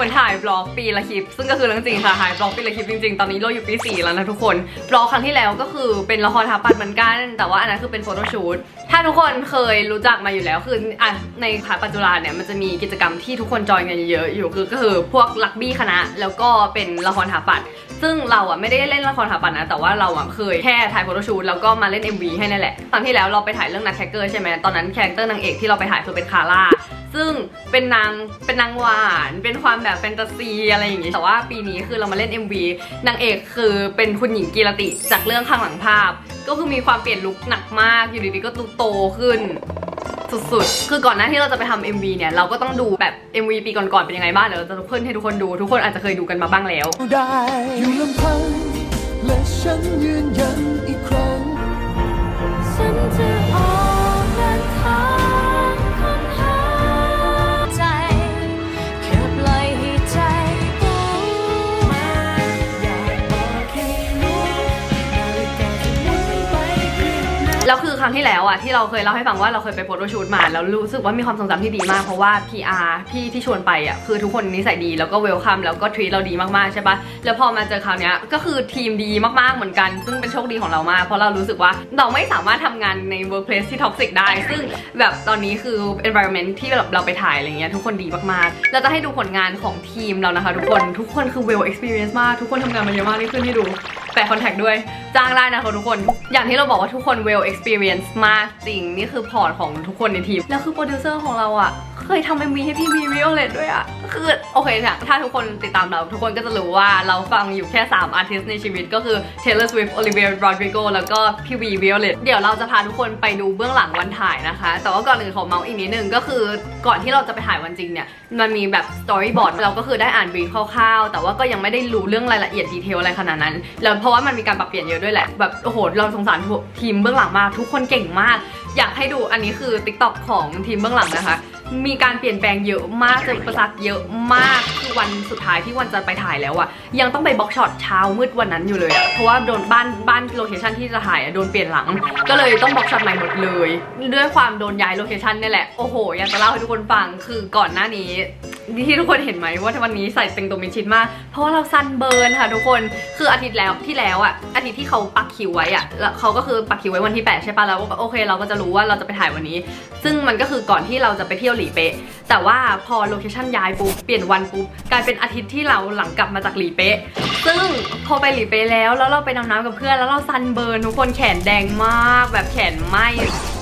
เหมือนถ่ายบล็อกปีละคลิป ซึ่งก็คือเรื่องจริงค่ะถ่ายบล็อกปีละคลิปจริงๆ ตอนนี้เราอยู่ปีสี่แล้วนะทุกคนบล็อกครั้งที่แล้วก็คือเป็นละครทาปัดเหมือนกัน แต่ว่าอันนั้นคือเป็นโฟโต้ชูต ถ้าทุกคนเคยรู้จักมาอยู่แล้วคืออะในคาปัจจุบันเนี่ยมันจะมีกิจกรรมที่ทุกคนจอยกันเยอะอยู่คือก็คือพวกลักบี้คณะ แล้วก็เป็นละครถาปัด ซึ่งเราอะไม่ได้เล่นละครถาปัดนะ แต่ว่าเราอะเคยแค่ถ่ายโฟโต้ชูตแล้วก็มาเล่น MV ให้นั่นแหละตอนที่แล้วเราไปถ่ายเรื่องนัทแคคเกอร์ใช่ไหมตอนนั้นคาแรคเตอร์นางเอกที่เราไปถ่ายคือเป็นคาร่าซึ่งเป็นนางเป็นนางหวาน เป็นความแบบแฟนตาซีอะไรอย่างงี้แต่ว่าปีนี้คือเรามาเล่น MV นางเอกคือเป็นคุณหญิงกีรติจากเรื่องข้างหลังภาพก็คือมีความเปลี่ยนลุคหนักมากอยู่ดีๆก็ดูโตขึ้นสุดๆ คือก่อนหน้าที่เราจะไปทำ MV เนี่ยเราก็ต้องดูแบบ MV ปีก่อนๆเป็นยังไงบ้างเดี๋ยวเราจะขึ้นให้ทุกคนดู ทุกคนอาจจะเคยดูกันมาบ้างแล้วได้อยู่ลำพังและฉันยืนยันอีกครั้งฉันจะออก คือครั้งที่แล้วอะที่เราเคยเล่าให้ฟังว่าเราเคยไปโฟโต้ชูตมาแล้วรู้สึกว่ามีความทรงจำที่ดีมากเพราะว่า PR พี่ที่ชวนไปอะคือทุกคนนิสัยดีแล้วก็เวลคัมแล้วก็ทรีตเราดีมากๆใช่ปะแล้วพอมาเจอคราวเนี้ยก็คือทีมดีมากๆเหมือนกันซึ่งเป็นโชคดีของเรามากเพราะเรารู้สึกว่าเราไม่สามารถทำงานใน workplace ที่ท็อกซิกได้ ซึ่งแบบตอนนี้คือ environment ที่แบบเราไปถ่ายอะไรเงี้ยทุกคนดีมากๆเราจะให้ดูผลงานของทีมเรานะคะ ทุกคนทุกคนคือ well experience มากทุกคนทำงานมาเยอะมากนี่ขึ้นให้ดูแปะคอนแทคด้วย จ้างได้นะคะทุกคน อย่างที่เราบอกว่าทุกคน well experience มากจริง นี่คือพอร์ตของทุกคนในทีม แล้วคือโปรดิวเซอร์ของเราอะ เคยทำ MV ให้พี่วีวิโอเลตด้วยอะคือโอเคเนี่ยถ้าทุกคนติดตามเรา ทุกคนก็จะรู้ว่าเราฟังอยู่แค่ 3 อาร์ติสต์ในชีวิตก็คือ Taylor Swift Olivia Rodrigo แล้วก็พี่วีวิโอเลตเดี๋ยวเราจะพาทุกคนไปดูเบื้องหลังวันถ่ายนะคะ แต่ว่าก่อนอื่นขอเมาส์อีกนิดนึงก็คือก่อนที่เราจะไปถ่ายวันจริงเนี่ย มันมีแบบ storyboard เราก็คือได้อ่านบีคร่าวๆ แต่ว่าก็ยังไม่ได้รู้เรื่องรายละเอียดดีเทลอะไรขนาดนั้น แล้วเพราะว่ามันมีการปรับเปลี่ยนเยอะด้วยแหละแบบโอ้โหเราสงสารทีมเบื้องหลังมากทุกคนเก่งมาก อยากให้ดูอันนี้คือ TikTok ของทีมเบื้องหลังนะคะ มีการเปลี่ยนแปลงเยอะมากเจออุปสรรคเยอะมากคือวันสุดท้ายที่วันจะไปถ่ายแล้วอะยังต้องไปบล็อกช็อตเช้ามืดวันนั้นอยู่เลยอะเพราะว่าโดนบ้านบ้านโลเคชันที่จะถ่ายอะโดนเปลี่ยนหลัง ก็เลยต้องบล็อกช็อตใหม่หมดเลย ด้วยความโดนย้ายโลเคชันนี่แหละโอ้โหอยากจะเล่าให้ทุกคนฟังคือก่อนหน้านี้ ที่ทุกคนเห็นไหมว่าวันนี้ใส่เต็งตัวมิดชิดมาก เพราะว่าเราซันเบิร์นค่ะทุกคนคืออาทิตย์แล้วที่แล้วอะอาทิตย์ที่เขาปักคิวไว้อะแล้วเขาก็คือปักคิวไว้วันที่ 8 ใช่ปะแล้วก็โอเค เราก็จะรู้ว่าเราจะไปถ่ายวันนี้ ซึ่งมันก็คือก่อนที่เราจะไปเที่ยวหลีเป๊ะแต่ว่าพอโลเคชั่นย้ายปุ๊บเปลี่ยนวันปุ๊บกลายเป็นอาทิตย์ที่เราหลังกลับมาจากหลีเป๊ะซึ่งพอไปหลีเป๊ะแล้วแล้วเราไปดำน้ำกับเพื่อนแล้วเราซันเบิร์นทุกคนแขนแดงมาก แบบแขนไหม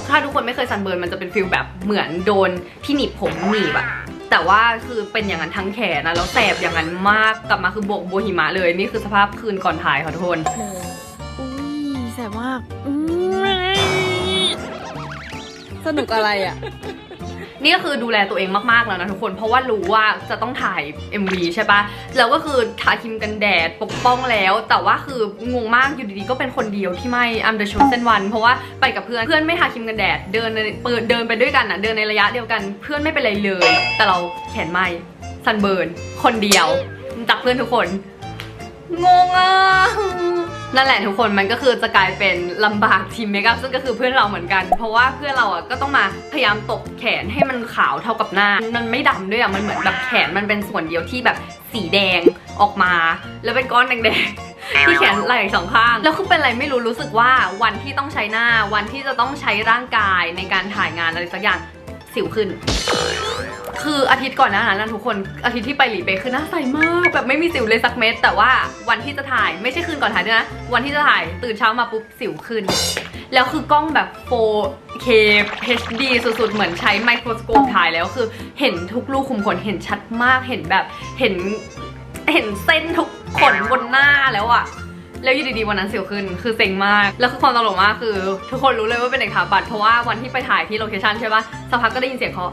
ถ้าทุกคนไม่เคยซันเบิร์นมันจะเป็นฟิลแบบเหมือนโดนที่หนีบผมหนีบอะ แต่ว่าคือเป็นอย่างนั้นทั้งแขนนะแล้วแสบอย่างนั้นมากกลับมาคือโบกโบวหิมะเลย นี่คือสภาพคืนก่อนถ่ายค่ะทุกคนอุ้ยแสบมากอืมสนุกอะไรอะ นี่ก็คือดูแลตัวเองมากๆแล้วนะทุกคน เพราะว่ารู้ว่าจะต้องถ่าย MV ใช่ปะแล้วก็คือทาครีมกันแดดปกป้องแล้ว แต่ว่าคืองงมากอยู่ดีๆก็เป็นคนเดียวที่ไม่ I'm the chosen one เพราะว่าไปกับเพื่อนเพื่อนไม่ทาครีมกันแดดเดินในเปิดเดินไปด้วยกันอนะเดินในระยะเดียวกัน เพื่อนไม่เป็นไรเลย แต่เราแขนไหมซันเบิร์นคนเดียวจากเพื่อนทุกคนงงอะ นั่นแหละทุกคนมันก็คือจะกลายเป็นลำบากทีมเมคอัพซึ่งก็คือเพื่อนเราเหมือนกัน เพราะว่าเพื่อนเราอะก็ต้องมาพยายามตบแขนให้มันขาวเท่ากับหน้า มันไม่ดำด้วยอะมันเหมือนแบบแขนมันเป็นส่วนเดียวที่แบบสีแดงออกมา แล้วเป็นก้อนแดงๆ ที่แขนไหล่สองข้าง แล้วคือเป็นอะไรไม่รู้รู้สึกว่าวันที่ต้องใช้หน้าวันที่จะต้องใช้ร่างกายในการถ่ายงานอะไรสักอย่างสิวขึ้น คืออาทิตย์ก่อนหน้านั้นนะทุกคนอาทิตย์ที่ไปหลีเป๊ะคือหน้าใสมากแบบไม่มีสิวเลยสักเม็ดแต่ว่าวันที่จะถ่ายไม่ใช่คืนก่อนถ่ายด้วยนะ วันที่จะถ่ายตื่นเช้ามาปุ๊บสิวขึ้น แล้วคือกล้องแบบ 4K HD สุดๆ เหมือนใช้ไมโครสโคปถ่ายแล้วคือเห็นทุกลูกขุมขนเห็นชัดมากเห็นแบบเห็นเห็นเส้นทุกขนบนหน้าแล้วอะแล้วอยู่ดีๆวันนั้นสิวขึ้น คือเซ็งมาก แล้วคือความตลกมากคือ ทุกคนรู้เลยว่าเป็นเด็กถาปัดเพราะว่าวันที่ไปถ่ายที่โลเคชั่นใช่ปะสักพักก็ได้ยินเสียงเคาะ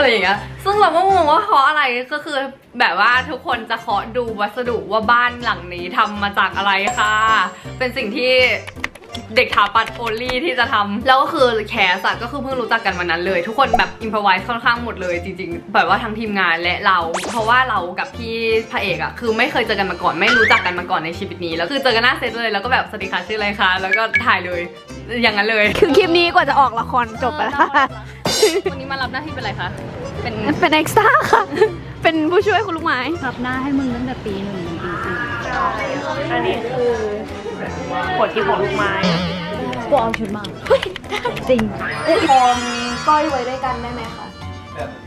อะไรอย่างเงี้ยซึ่งเราก็งงว่าเคาะอะไรก็คือแบบว่าทุกคนจะเคาะดูวัสดุว่าบ้านหลังนี้ทำมาจากอะไรค่ะ เป็นสิ่งที่เด็กถาปัดโอลี่ที่จะทำแล้วก็คือแคสอะก็คือเพิ่งรู้จักกันวันนั้นเลย ทุกคนแบบอิมพอไวส์ค่อนข้างหมดเลยจริงๆแบบว่าทั้งทีมงานและเรา เพราะว่าเรากับพี่พระเอกอะคือไม่เคยเจอกันมาก่อน ไม่รู้จักกันมาก่อนในชีวิตนี้แล้วคือเจอกันหน้าเซตเลยแล้วก็แบบสวัสดีค่ะชื่ออะไรคะแล้วก็ถ่ายเลยอย่างนั้นเลย คือคลิปนี้กว่าจะออกละครจบไปแล้ว วันนี้มารับหน้าที่เป็นอะไรคะ เป็นเป็นเอ็กซ์ต้าค่ะ เป็นผู้ช่วยคุณลูกไม้รับหน้าให้มึงตั้งแต่ปีหนึ่งถึงปีสี่อันนี้คือขวดกินของลูกไม้กูเอาชุดมาจริงพอมก้อยไว้ด้วยกันได้ไหมคะ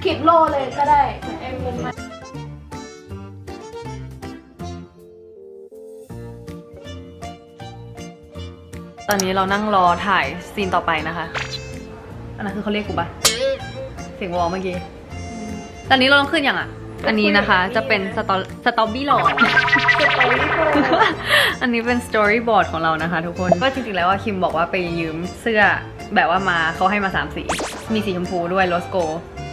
คลิปโลเลยก็ได้เอ็มมุมตอนนี้เรานั่งรอถ่ายซีนต่อไปนะคะ อันนั้นคือเขาเรียกกูปะ เสียงวอลเมื่อกี้ ตอนนี้เราต้องขึ้นยังอะ อันนี้นะคะจะเป็นสตอสตอบี้หลอด อันนี้เป็นสตอรี่บอร์ดของเรานะคะทุกคน ก็จริงๆแล้วว่าคิมบอกว่าไปยืมเสื้อแบบว่ามาเขาให้มาสามสี มีสีชมพูด้วยโรสโก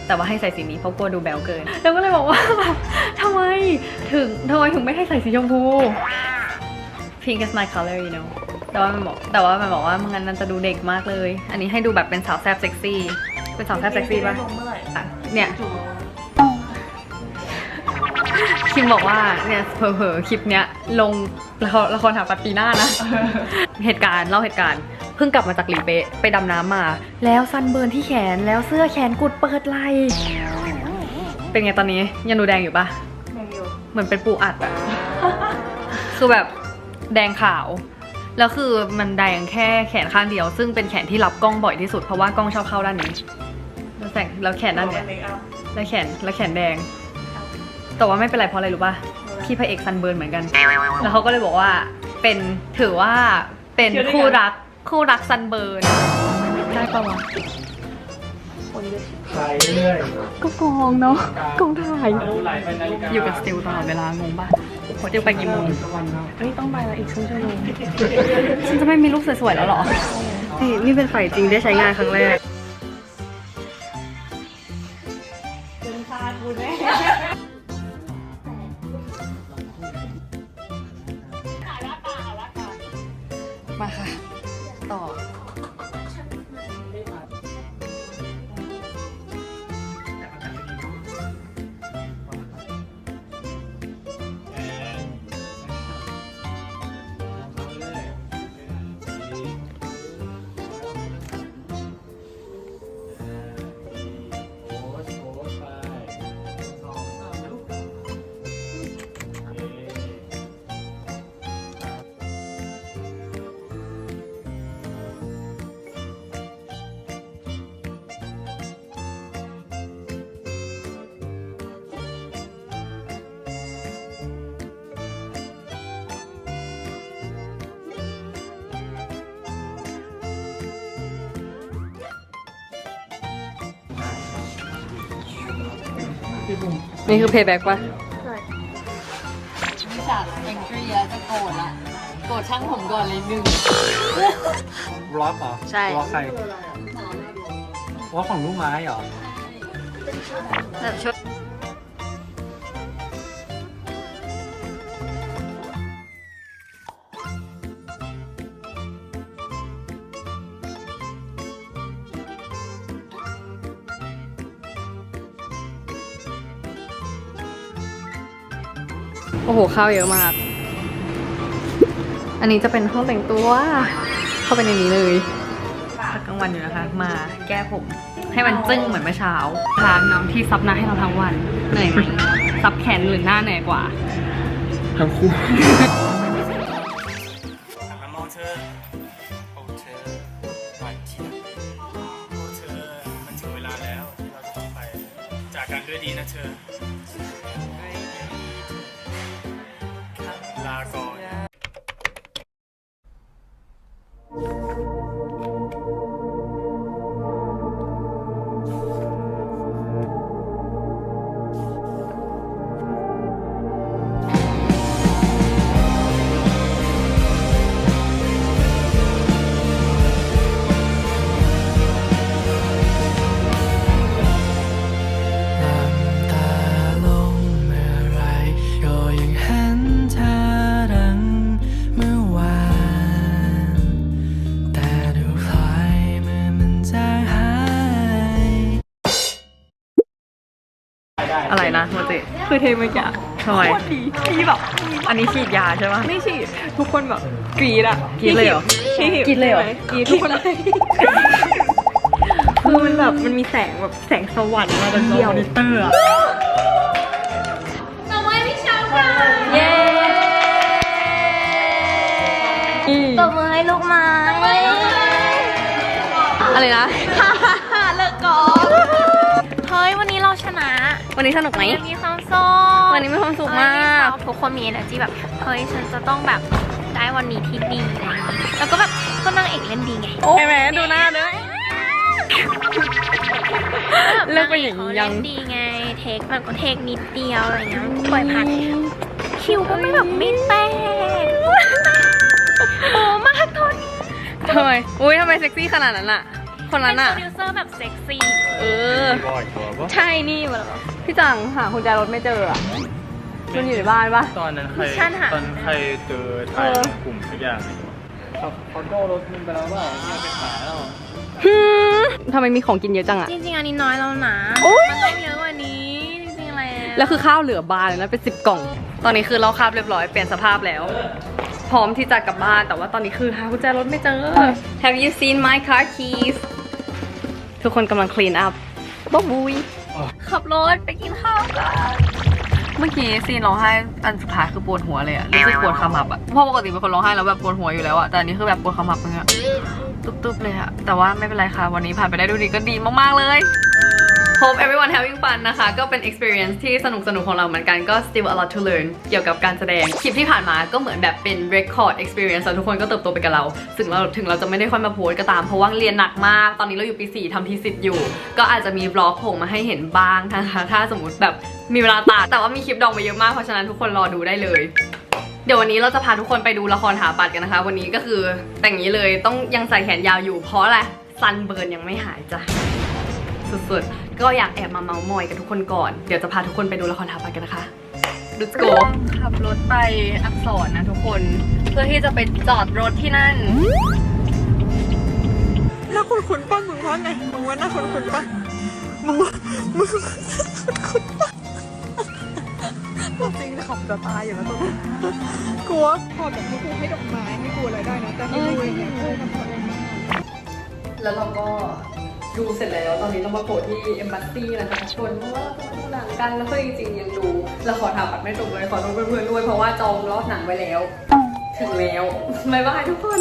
แต่ว่าให้ใส่สีนี้เพราะกลัวดูแบลเกิน แล้วก็เลยบอกว่าแบบทำไมถึงทำไมถึงไม่ให้ใส่สีชมพู pink is my color you know แต่ว่ามันบอกแต่ว่ามันบอกว่ามันงั้นมันจะดูเด็กมากเลย อันนี้ให้ดูแบบเป็นสาวแซบเซ็กซี่ เป็นสาวแซบเซ็กซี่ป่ะอะเนี่ย คิมบอกว่าเนี่ยเผลอๆคลิปเนี้ยลงละครละครหาปัดปีหน้านะ เหตุการณ์เล่าเหตุการณ์เพิ่งกลับมาจากหลีเป๊ะไปดำน้ำมา แล้วซันเบิร์นที่แขนแล้วเสื้อแขนกุดเปิดไหลเป็นไงตอนนี้ยังดูแดงอยู่ปะเหมือนเป็นปูอัดอะคือแบบแดงขาว แล้วคือมันแดงแค่แขนข้างเดียว ซึ่งเป็นแขนที่รับกล้องบ่อยที่สุดเพราะว่ากล้องชอบเข้าด้านนี้แล้วแสงแล้วแขนด้านเนี้ยแล้วแขนแล้วแขนแดง แต่ว่าไม่เป็นไรเพราะอะไรรู้ป่ะพี่พระเอกซันเบิร์นเหมือนกัน แล้วเขาก็เลยบอกว่าเป็นถือว่าเป็นคู่รักคู่รักซันเบิร์นได้ปะวะไปเรื่อยก็กองเนาะกองถ่ายอยู่กับสติลตลอดเวลางงป่ะ สติลไปกี่โมงเฮ้ยต้องไปแล้วอีกครึ่งชั่วโมงฉันจะไม่มีรูปสวยๆแล้วเหรอ นี่นี่เป็นไฟจริงได้ใช้งานครั้งแรกมาค่ะ นี่คือเพย์แบ็กปะจากแองกี้แล้วจะโกรธละโกรธช่างผมก่อนเลยหนึ่งบล็อกเหรอใช่ บล็อกใครบล็อกของลูกไม้เหรอ แบบชุ อ้โหข้าวเยอะมาก อันนี้จะเป็นห้องแต่งตัว เข้าไปในนี้เลยพักกลางวันอยู่นะคะ มาแก้ผม ให้มันจึ้งเหมือนเมื่อเช้าทานน้ำที่ซับหน้าให้เราทั้งวันเหนื่อยไหมซับแขนหรือหน้าเหนื่อยกว่า ทั้งคู่หันมามองเธอโอ้เธอหวานเจี๊ยบโอ้เธอมันถึงเวลาแล้วที่เราจะต้องไป จากกันด้วยดีนะเธอ เทเมื่อกี้ทำไม โคตรดีที่แบบอันนี้ฉีดยาใช่ปะ ไม่ฉีดทุกคนแบบกรีดอะกรี๊ดเลยเหรอพี่หิวกรี๊ดเลยเหรอ กรีดทุกคนคือมันแบบมันมีแสงแบบแสงสวรรค์มาจากจอมอนิเตอร์อะเย้ตบมือให้ลูกไม้อะไรนะ เลิกก่อนเฮ้ย วันนี้เราชนะ วันนี้สนุกไหมวันนี้มีความสุขวันนี้มีความสุขมากทุกคนมี energy แบบเฮ้ยฉันจะต้องแบบได้วันนี้ที่ดีอะไรอย่างงี้แล้วก็แบบก็นางเอกเล่นดีไงใช่ไหมดูหน้าเด้อเลิกเป็นอย่างนี้ยังเล่นดีไงเทคมันก็เทคนิดเดียวอะไรเงี้ยปล่อยผ่านคิวก็ไม่แบบไม่แตกโอ้มากตอนนี้ทำไมอุ้ยทำไมเซ็กซี่ขนาดนั้นอะ คนเป็นั้นนอะโปรดิวเซอร์แบบเซ็กซี่เออใช่นี่มาแล้วพี่จังหาคุณแจรถไม่เจออะมันอยู่ในบ้านปะ ตอนนั้นใครชั่นหา ตอนนั้นใครเจอถ่ายลงกลุ่มทุกอย่างเลยเขาโดนรถมึงไปแล้วเปล่าเนี่ยไปขายแล้วหืมทำไมมีของกินเยอะจังอะจริงๆ อันนี้น้อยแล้วนะโอ๊ย มันต้องเยอะกว่านี้ จริงๆ แล้วแล้วคือข้าวเหลือบานเลยนะเป็นสิบกล่อง ตอนนี้คือเราคาบเรียบร้อยเปลี่ยนสภาพแล้ว พร้อมที่จะกลับบ้านแต่ว่าตอนนี้คือหากุญแจรถไม่เจอ Have you seen my car keys ทุกคนกำลัง clean up บ๊อบบุยขับรถไปกินข้าวกันเมื่อกี้ซีนร้องไห้อันสุดท้ายคือปวดหัวเลยอะรู้สึกปวดขมับอะเพราะปกติเป็นคนร้องไห้แล้วแบบปวดหัวอยู่แล้วอะแต่อันนี้คือแบบปวดขมับเลยอะตุ๊บๆเลยอะแต่ว่าไม่เป็นไรค่ะ วันนี้ผ่านไปได้ด้วยดีก็ดีมากๆเลย Hope everyone having fun นะคะ ก็เป็น experience ที่สนุกสนุกของเราเหมือนกันก็ still a lot to learn เกี่ยวกับการแสดง คลิปที่ผ่านมาก็เหมือนแบบเป็น record experience แล้วทุกคนก็เติบโตไปกับเรา ถึงเราถึงเราจะไม่ได้ค่อยมาโพสก็ตาม เพราะว่าเรียนหนักมาก ตอนนี้เราอยู่ปี 4ทำทีสิทธิ์อยู่ ก็อาจจะมีบล็อกโผล่มาให้เห็นบ้างนะคะถ้าสมมติแบบมีเวลาตัดแต่ว่ามีคลิปดองไปเยอะมากเพราะฉะนั้นทุกคนรอดูได้เลยเดี๋ยววันนี้เราจะพาทุกคนไปดูละครหาปัดกันนะคะ วันนี้ก็คือแต่งนี้เลยต้องยังใส่แขนยาวอยู่เพราะอะไรซันเบิร์นยังไม่หายจ้ะสุดๆ ก็อยากแอบมาเมาส์มอยกับทุกคนก่อน เดี๋ยวจะพาทุกคนไปดูละครหาปัดกันนะคะ Let's go ขับรถไปอักษรนะทุกคน เพื่อที่จะไปจอดรถที่นั่นหน้าคุณคุณป้ามึงว่าไงมึงว่าหน้าคุณคุณป้ามึงมึงคุณป้าจริงขับจะตายอยู่แล้วตรงนี้กลัวพอแบบให้กูให้ดอกไม้ให้กูอะไรได้นะแต่ไม่รู้ยังไงกูทำอะไรแล้วเราก็ ดูเสร็จแล้วตอนนี้เรามาโผล่ที่เอมบัสซี่นะคะทุกคนเพราะว่าเราจะมาดูหนังกันแล้วก็จริงๆยังดูละครถามปัดไม่จบเลยขอโทษเพื่อนๆด้วยเพราะว่าจองรอบหนังไว้แล้ว ถึงแล้วบ๊ายบายทุกคน